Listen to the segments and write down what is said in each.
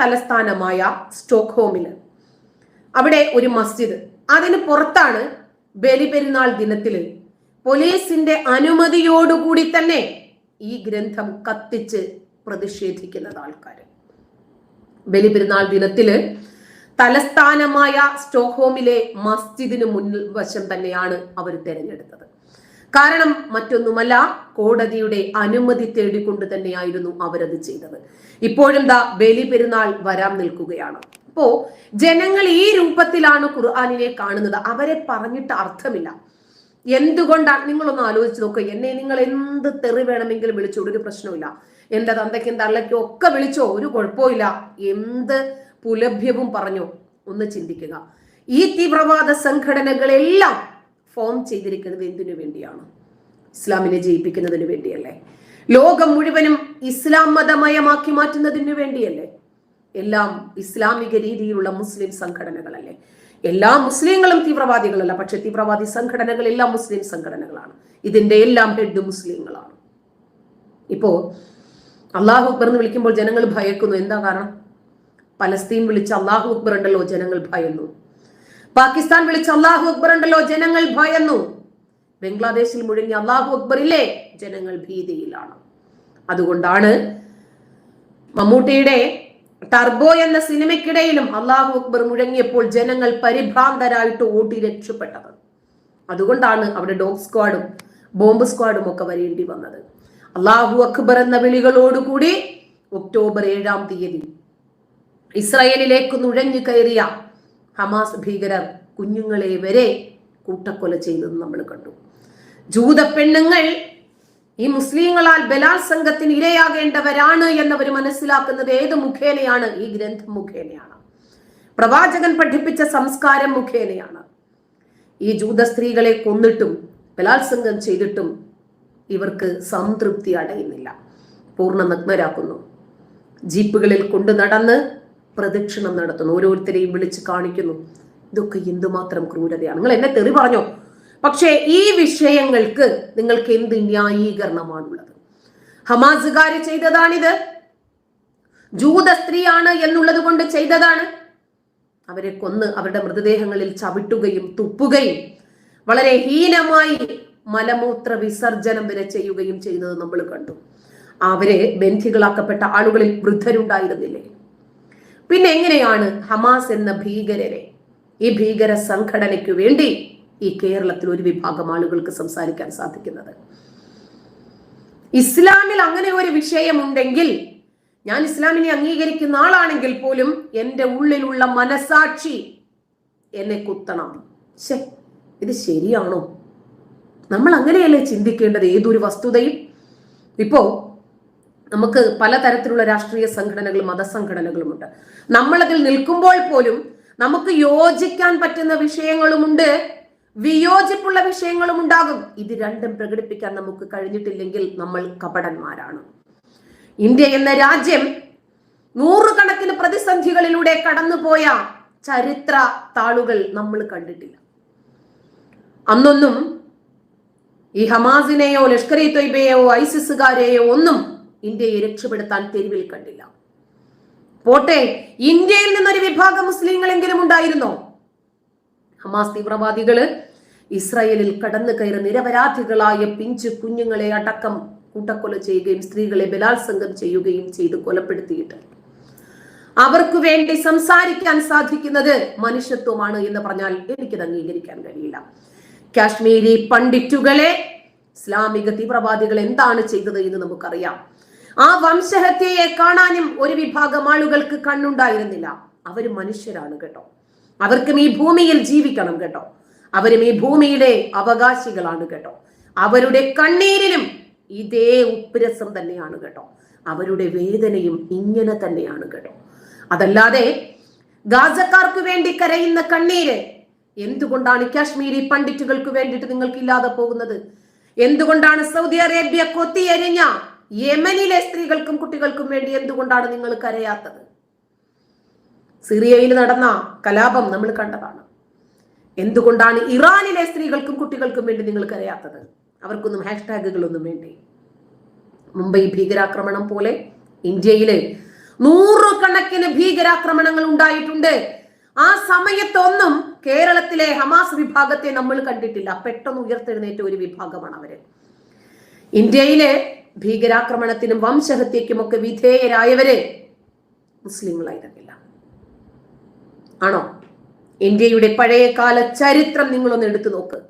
തലസ്ഥാനമായ സ്റ്റോക്ക്ഹോമിൽ അവിടെ ഒരു മസ്ജിദ്. അതിന് പുറത്താണ് ബലിപെരുന്നാൾ ദിനത്തിൽ. പോലീസിന്റെ അനുമതിയോടുകൂടി തന്നെ ഈ ഗ്രന്ഥം കത്തിച്ച് പ്രതിഷേധിക്കുന്നത് ആൾക്കാർ. ബലിപെരുന്നാൾ ദിനത്തിൽ തലസ്ഥാനമായ സ്റ്റോക്ക്ഹോമിലെ മസ്ജിദിന് മുൻവശം വശം തന്നെയാണ് അവർ തെരഞ്ഞെടുത്തത്. കാരണം മറ്റൊന്നുമല്ല കോടതിയുടെ അനുമതി തേടിക്കൊണ്ട് തന്നെയായിരുന്നു അവരത് ചെയ്തത്. ഇപ്പോഴും ദാ ബലി പെരുന്നാൾ വരാൻ നിൽക്കുകയാണ്. അപ്പോ ജനങ്ങൾ ഈ രൂപത്തിലാണ് ഖുർആാനിനെ കാണുന്നത്. അവരെ പറഞ്ഞിട്ട് അർത്ഥമില്ല. എന്തുകൊണ്ടാണ്? നിങ്ങളൊന്ന് ആലോചിച്ച് നോക്കുക എന്നെ നിങ്ങൾ എന്ത് തെറി വേണമെങ്കിലും വിളിച്ചോ ഒരു പ്രശ്നമില്ല എന്റെ തന്തയ്ക്കും തള്ളയ്ക്കും ഒക്കെ വിളിച്ചോ ഒരു കുഴപ്പമില്ല എന്ത് പുലഭ്യവും പറഞ്ഞോ ഒന്ന് ചിന്തിക്കുക. ഈ തീവ്രവാദ സംഘടനകളെല്ലാം ഫോം ചെയ്തിരിക്കുന്നത് എന്തിനു വേണ്ടിയാണ്? ഇസ്ലാമിനെ ജയിപ്പിക്കുന്നതിന് വേണ്ടിയല്ലേ? ലോകം മുഴുവനും ഇസ്ലാം മതമയമാക്കി മാറ്റുന്നതിന് വേണ്ടിയല്ലേ? എല്ലാം ഇസ്ലാമിക രീതിയിലുള്ള മുസ്ലിം സംഘടനകളല്ലേ? എല്ലാ മുസ്ലിങ്ങളും തീവ്രവാദികളല്ല പക്ഷെ തീവ്രവാദി സംഘടനകൾ എല്ലാം മുസ്ലിം സംഘടനകളാണ്. ഇതിന്റെ എല്ലാം ഹെഡ് മുസ്ലിങ്ങളാണ്. ഇപ്പോ അള്ളാഹു അക്ബർ എന്ന് വിളിക്കുമ്പോൾ ജനങ്ങൾ ഭയക്കുന്നു. എന്താ കാരണം? പലസ്തീൻ വിളിച്ച അള്ളാഹു അക്ബർ ഉണ്ടല്ലോ ജനങ്ങൾ ഭയന്നു. പാകിസ്ഥാൻ വിളിച്ച് അള്ളാഹു അക്ബർ ഉണ്ടല്ലോ ജനങ്ങൾ ഭയന്നു. ബംഗ്ലാദേശിൽ മുഴങ്ങി അള്ളാഹു അക്ബർ ഇല്ലേ ജനങ്ങൾ ഭീതിയിലാണ്. അതുകൊണ്ടാണ് മമ്മൂട്ടിയുടെ ടർബോ എന്ന സിനിമയ്ക്കിടയിലും അള്ളാഹു അക്ബർ മുഴങ്ങിയപ്പോൾ ജനങ്ങൾ പരിഭ്രാന്തരായിട്ട് ഓടി രക്ഷപ്പെട്ടത്. അതുകൊണ്ടാണ് അവിടെ ഡോഗ് സ്ക്വാഡും ബോംബ് സ്ക്വാഡും ഒക്കെ വരേണ്ടി വന്നത്. അള്ളാഹു അക്ബർ എന്ന വിളികളോടുകൂടി ഒക്ടോബർ ഏഴാം തീയതി ഇസ്രായേലിലേക്ക് നുഴഞ്ഞു കയറിയ ഹമാസ് ഭീകരർ കുഞ്ഞുങ്ങളെ വരെ കൂട്ടക്കൊല ചെയ്തത് നമ്മൾ കണ്ടു. ജൂത പെണ്ണുങ്ങൾ ഈ മുസ്ലിങ്ങളാൽ ബലാത്സംഗത്തിന് ഇരയാകേണ്ടവരാണ് എന്നവർ മനസ്സിലാക്കുന്നത് ഏത് മുഖേനയാണ്? ഈ ഗ്രന്ഥം മുഖേനയാണ്. പ്രവാചകൻ പഠിപ്പിച്ച സംസ്കാരം മുഖേനയാണ്. ഈ ജൂത സ്ത്രീകളെ കൊന്നിട്ടും ബലാത്സംഗം ചെയ്തിട്ടും ഇവർക്ക് സംതൃപ്തി അടയുന്നില്ല. പൂർണ നഗ്നരാക്കുന്നു. ജീപ്പുകളിൽ കൊണ്ടു നടന്ന് പ്രദക്ഷിണം നടത്തുന്നു. ഓരോരുത്തരെയും വിളിച്ച് കാണിക്കുന്നു. ഇതൊക്കെ എന്തുമാത്രം ക്രൂരതയാണ്. നിങ്ങൾ എന്നെ തെറി പറഞ്ഞോ? പക്ഷേ ഈ വിഷയങ്ങൾക്ക് നിങ്ങൾക്ക് എന്ത് ന്യായീകരണമാണുള്ളത്? ഹമാസുകാര് ചെയ്തതാണിത്. ജൂത സ്ത്രീയാണ് എന്നുള്ളത് കൊണ്ട് ചെയ്തതാണ്. അവരെ കൊന്ന് അവരുടെ മൃതദേഹങ്ങളിൽ ചവിട്ടുകയും തുപ്പുകയും വളരെ ഹീനമായി മലമൂത്ര വിസർജനം വരെ ചെയ്യുകയും ചെയ്യുന്നത് നമ്മൾ കണ്ടു. അവരെ ബന്ധികളാക്കപ്പെട്ട ആളുകളിൽ വൃദ്ധരുണ്ടായിരുന്നില്ലേ? പിന്നെ എങ്ങനെയാണ് ഹമാസ് എന്ന ഭീകരരെ? ഈ ഭീകര സംഘടനയ്ക്ക് വേണ്ടി ഈ കേരളത്തിൽ ഒരു വിഭാഗം ആളുകൾക്ക് സംസാരിക്കാൻ സാധിക്കുന്നത്. ഇസ്ലാമിൽ അങ്ങനെ ഒരു വിഷയമുണ്ടെങ്കിൽ ഞാൻ ഇസ്ലാമിനെ അംഗീകരിക്കുന്ന ആളാണെങ്കിൽ പോലും എന്റെ ഉള്ളിലുള്ള മനസാക്ഷി എന്നെ കുത്തണം. ശേ ഇത് ശരിയാണോ? നമ്മൾ അങ്ങനെയല്ലേ ചിന്തിക്കേണ്ടത്? ഏതൊരു വസ്തുതയും? ഇപ്പോ നമുക്ക് പലതരത്തിലുള്ള രാഷ്ട്രീയ സംഘടനകളും മതസംഘടനകളുമുണ്ട്. നമ്മളതിൽ നിൽക്കുമ്പോൾ പോലും നമുക്ക് യോജിക്കാൻ പറ്റുന്ന വിഷയങ്ങളുമുണ്ട്. വിയോജിപ്പുള്ള വിഷയങ്ങളും ഉണ്ടാകും ഇത് രണ്ടും പ്രകടിപ്പിക്കാൻ നമുക്ക് കഴിഞ്ഞിട്ടില്ലെങ്കിൽ നമ്മൾ കപടന്മാരാണ്. ഇന്ത്യ എന്ന രാജ്യം നൂറുകണക്കിന് പ്രതിസന്ധികളിലൂടെ കടന്നുപോയ ചരിത്ര താളുകൾ നമ്മൾ കണ്ടിട്ടില്ല. അന്നൊന്നും ഈ ഹമാസിനെയോ ലഷ്കർ ഇ തൊയ്ബയെയോ ഐസിസുകാരെയോ ഒന്നും ഇന്ത്യയെ രക്ഷപ്പെടുത്താൻ തെരുവിൽ കണ്ടില്ല. പോട്ടെ ഇന്ത്യയിൽ നിന്നൊരു വിഭാഗം മുസ്ലിങ്ങളെങ്കിലും ഉണ്ടായിരുന്നോ? ഹമാസ് തീവ്രവാദികൾ ഇസ്രായേലിൽ കടന്നു കയറി നിരപരാധികളായ പിഞ്ചു കുഞ്ഞുങ്ങളെ അടക്കം കൂട്ടക്കൊല ചെയ്യുകയും സ്ത്രീകളെ ബലാത്സംഗം ചെയ്യുകയും ചെയ്ത് കൊലപ്പെടുത്തിയിട്ട്. അവർക്ക് വേണ്ടി സംസാരിക്കാൻ സാധിക്കുന്നത് മനുഷ്യത്വമാണ് എന്ന് പറഞ്ഞാൽ എനിക്കത് അംഗീകരിക്കാൻ കഴിയില്ല. കാശ്മീരി പണ്ഡിറ്റുകളെ ഇസ്ലാമിക തീവ്രവാദികൾ എന്താണ് ചെയ്തത് എന്ന് നമുക്കറിയാം. ആ വംശഹത്യയെ കാണാനും ഒരു വിഭാഗം ആളുകൾക്ക് കണ്ണുണ്ടായിരുന്നില്ല. അവർ മനുഷ്യരാണ് കേട്ടോ. അവർക്കും ഈ ഭൂമിയിൽ ജീവിക്കണം കേട്ടോ. അവരും ഈ ഭൂമിയുടെ അവകാശികളാണ് കേട്ടോ. അവരുടെ കണ്ണീരിലും ഇതേ ഉപ്പുരസം തന്നെയാണ് കേട്ടോ. അവരുടെ വേദനയും ഇങ്ങനെ തന്നെയാണ് കേട്ടോ. അതല്ലാതെ ഗാസക്കാർക്ക് വേണ്ടി കരയുന്ന കണ്ണീര് എന്തുകൊണ്ടാണ് കാശ്മീരി പണ്ഡിറ്റുകൾക്ക് വേണ്ടിയിട്ട് നിങ്ങൾക്ക് ഇല്ലാതെ പോകുന്നത്? എന്തുകൊണ്ടാണ് സൗദി അറേബ്യ കൊത്തിയെരിഞ്ഞ യമനിലെ സ്ത്രീകൾക്കും കുട്ടികൾക്കും വേണ്ടി എന്തുകൊണ്ടാണ് നിങ്ങൾ കരയാത്തത്? സിറിയയിൽ നടന്ന കലാപം നമ്മൾ കണ്ടതാണ്. എന്തുകൊണ്ടാണ് ഇറാനിലെ സ്ത്രീകൾക്കും കുട്ടികൾക്കും വേണ്ടി നിങ്ങൾ കരയാത്തത്? അവർക്കൊന്നും ഹാഷ്ടാഗുകളൊന്നും വേണ്ടി? മുംബൈ ഭീകരാക്രമണം പോലെ ഇന്ത്യയിലെ നൂറുകണക്കിന് ഭീകര ഭീകരാക്രമണങ്ങൾ ഉണ്ടായിട്ടുണ്ട്. ആ സമയത്തൊന്നും കേരളത്തിലെ ഹമാസ് വിഭാഗത്തെ നമ്മൾ കണ്ടിട്ടില്ല. പെട്ടെന്ന് ഉയർത്തെഴുന്നേറ്റ ഒരു വിഭാഗമാണ് അവർ. ഇന്ത്യയിലെ ഭീകരാക്രമണത്തിനും വംശഹത്യക്കുമൊക്കെ വിധേയരായവര് മുസ്ലിങ്ങളായിരുന്നില്ല. ആണോ? ഇന്ത്യയുടെ പഴയകാല ചരിത്രം നിങ്ങളൊന്ന് എടുത്തു നോക്ക്.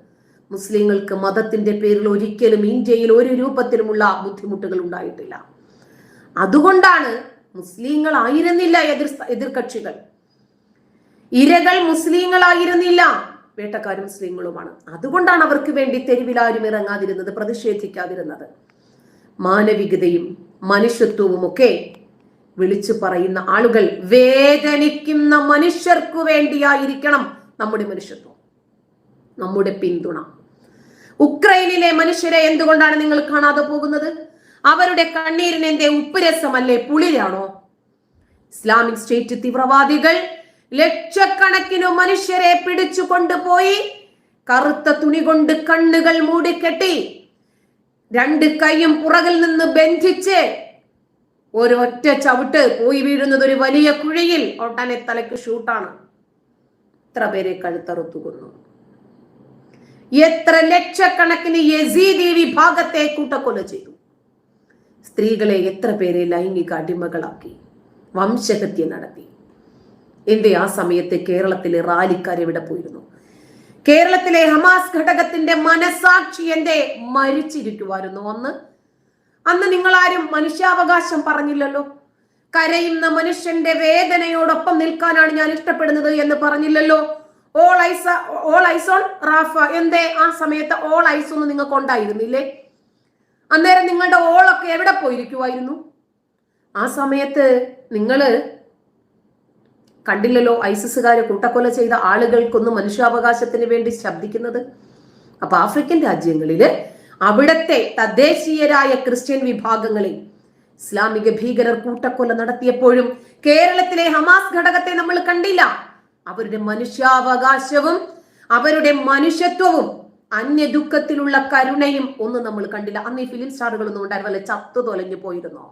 മുസ്ലിങ്ങൾക്ക് മതത്തിന്റെ പേരിൽ ഒരിക്കലും ഇന്ത്യയിൽ ഒരു രൂപത്തിലുമുള്ള ബുദ്ധിമുട്ടുകൾ ഉണ്ടായിട്ടില്ല. അതുകൊണ്ടാണ് മുസ്ലിങ്ങളായിരുന്നില്ല എതിർ എതിർകക്ഷികൾ. ഇരകൾ മുസ്ലിങ്ങളായിരുന്നില്ല. വേട്ടക്കാരും മുസ്ലിങ്ങളുമാണ്. അതുകൊണ്ടാണ് അവർക്ക് വേണ്ടി തെരുവിലാരും ഇറങ്ങാതിരുന്നത് പ്രതിഷേധിക്കാതിരുന്നത്. മാനവികതയും മനുഷ്യത്വവും ഒക്കെ വിളിച്ചു പറയുന്ന ആളുകൾ വേദനിക്കുന്ന മനുഷ്യർക്കു വേണ്ടിയായിരിക്കണം നമ്മുടെ മനുഷ്യത്വം നമ്മുടെ പിന്തുണ. ഉക്രൈനിലെ മനുഷ്യരെ എന്തുകൊണ്ടാണ് നിങ്ങൾ കാണാതെ പോകുന്നത്? അവരുടെ കണ്ണീരിന് എന്റെ ഉപ്പുരസമല്ലേ? പുളിയാണോ? ഇസ്ലാമിക് സ്റ്റേറ്റ് തീവ്രവാദികൾ ലക്ഷക്കണക്കിനു മനുഷ്യരെ പിടിച്ചു കൊണ്ടുപോയി കറുത്ത തുണി കൊണ്ട് കണ്ണുകൾ മൂടിക്കെട്ടി രണ്ട് കൈയും പുറകിൽ നിന്ന് ബന്ധിച്ച് ഒരൊറ്റ ചവിട്ട് പോയി വീഴുന്നത് ഒരു വലിയ കുഴിയിൽ ഒട്ടനെ തലയ്ക്ക് ഷൂട്ടാണ്. എത്ര പേരെ കഴുത്തറുത്തു കൊന്നു എത്ര ലക്ഷക്കണക്കിന് യസീദി വിഭാഗത്തെ കൂട്ടക്കൊല ചെയ്തു. സ്ത്രീകളെ എത്ര പേരെ ലൈംഗിക അടിമകളാക്കി വംശഹത്യ നടത്തി. എന്റെ ആ സമയത്ത് കേരളത്തിലെ റാലിക്കാർ എവിടെ പോയിരുന്നു? കേരളത്തിലെ ഹമാസ് ഘടകത്തിന്റെ മനസാക്ഷി എന്റെ മരിച്ചിരിക്കുമായിരുന്നു അന്ന്. അന്ന് നിങ്ങൾ ആരും മനുഷ്യാവകാശം പറഞ്ഞില്ലല്ലോ. കരയുന്ന മനുഷ്യന്റെ വേദനയോടൊപ്പം നിൽക്കാനാണ് ഞാൻ ഇഷ്ടപ്പെടുന്നത് എന്ന് പറഞ്ഞില്ലല്ലോ. All eyes all eyes on Rafah എന്തേ? ആ സമയത്ത് ഓൾ ഐസ് ഒന്നും നിങ്ങൾക്ക് ഉണ്ടായിരുന്നില്ലേ? അന്നേരം നിങ്ങളുടെ ഓളൊക്കെ എവിടെ പോയിരിക്കുമായിരുന്നു ആ സമയത്ത് നിങ്ങൾ കണ്ടില്ലല്ലോ ഐസിസുകാർ കൂട്ടക്കൊല ചെയ്ത ആളുകൾക്കൊന്നും മനുഷ്യാവകാശത്തിന് വേണ്ടി ശബ്ദിക്കുന്നത്? അപ്പൊ ആഫ്രിക്കൻ രാജ്യങ്ങളിൽ അവിടത്തെ തദ്ദേശീയരായ ക്രിസ്ത്യൻ വിഭാഗങ്ങളിൽ ഇസ്ലാമിക ഭീകരർ കൂട്ടക്കൊല നടത്തിയപ്പോഴും കേരളത്തിലെ ഹമാസ് ഘടകത്തെ നമ്മൾ കണ്ടില്ല. അവരുടെ മനുഷ്യാവകാശവും അവരുടെ മനുഷ്യത്വവും അന്യ ദുഃഖത്തിലുള്ള കരുണയും ഒന്നും നമ്മൾ കണ്ടില്ല. അന്ന് ഈ ഫിലിം സ്റ്റാറുകളൊന്നും ഉണ്ടായിരുന്നല്ലോ ചത്തു തൊലഞ്ഞു പോയിരുന്നോ?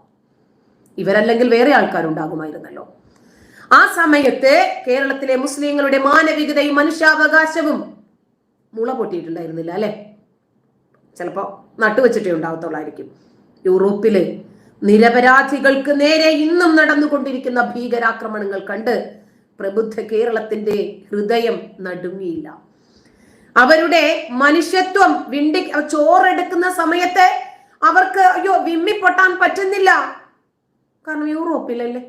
ഇവരല്ലെങ്കിൽ വേറെ ആൾക്കാരുണ്ടാകുമായിരുന്നല്ലോ. ആ സമയത്ത് കേരളത്തിലെ മുസ്ലിങ്ങളുടെ മാനവികതയും മനുഷ്യാവകാശവും മുള പൊട്ടിയിട്ടുണ്ടായിരുന്നില്ല അല്ലെ? ചിലപ്പോ നട്ടുവെച്ചിട്ടേ ഉണ്ടാവത്തുള്ളായിരിക്കും. യൂറോപ്പിൽ നിരപരാധികൾക്ക് നേരെ ഇന്നും നടന്നുകൊണ്ടിരിക്കുന്ന ഭീകരാക്രമണങ്ങൾ കണ്ട് പ്രബുദ്ധ കേരളത്തിന്റെ ഹൃദയം നടുങ്ങിയില്ല. അവരുടെ മനുഷ്യത്വം വിണ്ടി ചോറെടുക്കുന്ന സമയത്ത് അവർക്ക് അയ്യോ വിമ്മിപ്പൊട്ടാൻ പറ്റുന്നില്ല. കാരണം യൂറോപ്പിലല്ലേ?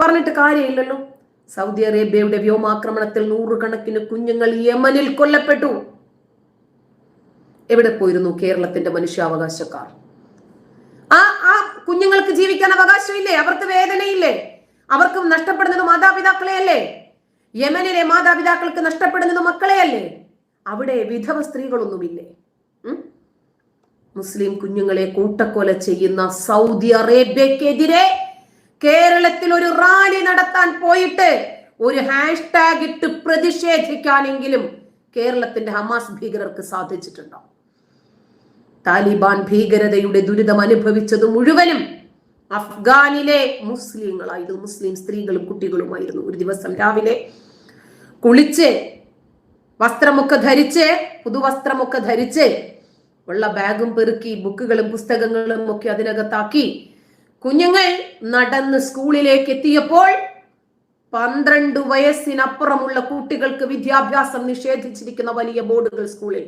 പറഞ്ഞിട്ട് കാര്യമില്ലല്ലോ. സൗദി അറേബ്യയുടെ വ്യോമാക്രമണത്തിൽ നൂറുകണക്കിന് കുഞ്ഞുങ്ങൾ യമനിൽ കൊല്ലപ്പെട്ടു. എവിടെ പോയിരുന്നു കേരളത്തിന്റെ മനുഷ്യാവകാശക്കാർ? ആ ആ കുഞ്ഞുങ്ങൾക്ക് ജീവിക്കാൻ അവകാശമില്ലേ? അവർക്ക് വേദനയില്ലേ? അവർക്ക് നഷ്ടപ്പെടുന്നത് മാതാപിതാക്കളെ അല്ലേ യമനിലെ മാതാപിതാക്കൾക്ക് നഷ്ടപ്പെടുന്നത് മക്കളെയല്ലേ? അവിടെ വിധവ സ്ത്രീകളൊന്നുമില്ലേ? മുസ്ലിം കുഞ്ഞുങ്ങളെ കൂട്ടക്കൊല ചെയ്യുന്ന സൗദി അറേബ്യക്കെതിരെ കേരളത്തിൽ ഒരു റാലി നടത്താൻ പോയിട്ട് ഒരു ഹാഷ്ടാഗ് ഇട്ട് പ്രതിഷേധിക്കാനെങ്കിലും കേരളത്തിന്റെ ഹമാസ് ഭീകരർക്ക് സാധിച്ചിട്ടുണ്ടോ? താലിബാൻ ഭീകരതയുടെ ദുരിതം അനുഭവിച്ചത് മുഴുവനും അഫ്ഗാനിലെ മുസ്ലിങ്ങളായിരുന്നു. മുസ്ലിം സ്ത്രീകളും കുട്ടികളുമായിരുന്നു. ഒരു ദിവസം രാവിലെ കുളിച്ച് വസ്ത്രമൊക്കെ ധരിച്ച് പുതുവസ്ത്രമൊക്കെ ധരിച്ച് ഉള്ള ബാഗും പെറുക്കി ബുക്കുകളും പുസ്തകങ്ങളും ഒക്കെ അതിനകത്താക്കി കുഞ്ഞുങ്ങൾ നടന്ന് സ്കൂളിലേക്ക് എത്തിയപ്പോൾ പന്ത്രണ്ട് വയസ്സിനപ്പുറമുള്ള കുട്ടികൾക്ക് വിദ്യാഭ്യാസം നിഷേധിച്ചിരിക്കുന്ന വലിയ ബോർഡുകൾ സ്കൂളിൽ.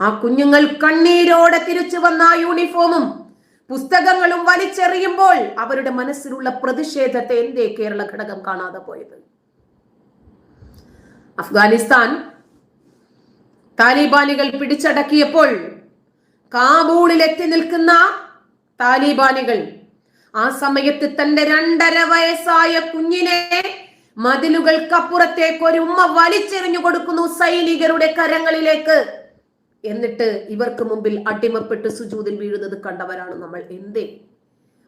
ആ കുഞ്ഞുങ്ങൾ കണ്ണീരോടെ തിരിച്ചു വന്ന ആ യൂണിഫോമും പുസ്തകങ്ങളും വലിച്ചെറിയുമ്പോൾ അവരുടെ മനസ്സിലുള്ള പ്രതിഷേധത്തെ എന്തേ കേരള ഘടകം കാണാതെ പോയത്? അഫ്ഗാനിസ്ഥാൻ താലിബാനികൾ പിടിച്ചടക്കിയപ്പോൾ കാബൂളിൽ എത്തി നിൽക്കുന്ന താലിബാനികൾ ആ സമയത്ത് തന്റെ രണ്ടര വയസ്സായ കുഞ്ഞിനെ മതിലുകൾക്കപ്പുറത്തേക്ക് ഒരു ഉമ്മ വലിച്ചെറിഞ്ഞു കൊടുക്കുന്നു സൈനികരുടെ കരങ്ങളിലേക്ക്. എന്നിട്ട് ഇവർക്ക് മുമ്പിൽ അടിമപ്പെട്ട് സുജൂതിൽ വീഴുന്നത് കണ്ടവരാണ് നമ്മൾ. എന്തേ?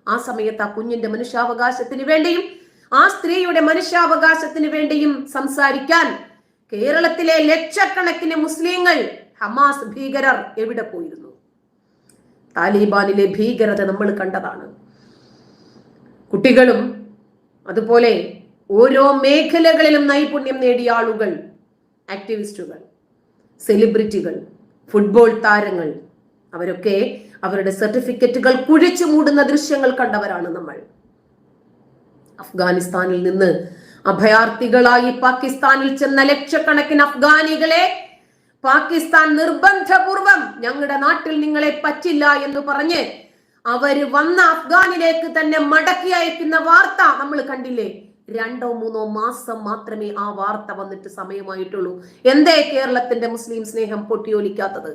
ആ സമയത്ത് ആ കുഞ്ഞിന്റെ മനുഷ്യാവകാശത്തിന് വേണ്ടിയും ആ സ്ത്രീയുടെ മനുഷ്യാവകാശത്തിന് വേണ്ടിയും സംസാരിക്കാൻ കേരളത്തിലെ ലക്ഷക്കണക്കിന് മുസ്ലിങ്ങൾ ഹമാസ് ഭീകരർ എവിടെ പോയിരുന്നു? താലിബാനിലെ ഭീകരത നമ്മൾ കണ്ടതാണ്. കുട്ടികളും അതുപോലെ ഓരോ മേഖലകളിലും നൈപുണ്യം നേടിയ ആളുകൾ ആക്ടിവിസ്റ്റുകൾ സെലിബ്രിറ്റികൾ ഫുട്ബോൾ താരങ്ങൾ അവരൊക്കെ അവരുടെ സർട്ടിഫിക്കറ്റുകൾ കുഴിച്ചു മൂടുന്ന ദൃശ്യങ്ങൾ കണ്ടവരാണ് നമ്മൾ. അഫ്ഗാനിസ്ഥാനിൽ നിന്ന് അഭയാർത്ഥികളായി പാകിസ്ഥാനിൽ ചെന്ന ലക്ഷക്കണക്കിന് അഫ്ഗാനികളെ പാകിസ്ഥാൻ നിർബന്ധപൂർവം ഞങ്ങളുടെ നാട്ടിൽ നിങ്ങളെ പറ്റില്ല എന്ന് പറഞ്ഞ് അവർ വന്ന അഫ്ഗാനിലേക്ക് തന്നെ മടക്കി അയക്കുന്ന വാർത്ത നമ്മൾ കണ്ടില്ലേ? രണ്ടോ മൂന്നോ മാസം മാത്രമേ ആ വാർത്ത വന്നിട്ട് സമയമായിട്ടുള്ളൂ. എന്തേ കേരളത്തിന്റെ മുസ്ലിം സ്നേഹം പൊട്ടിയൊലിക്കാത്തത്?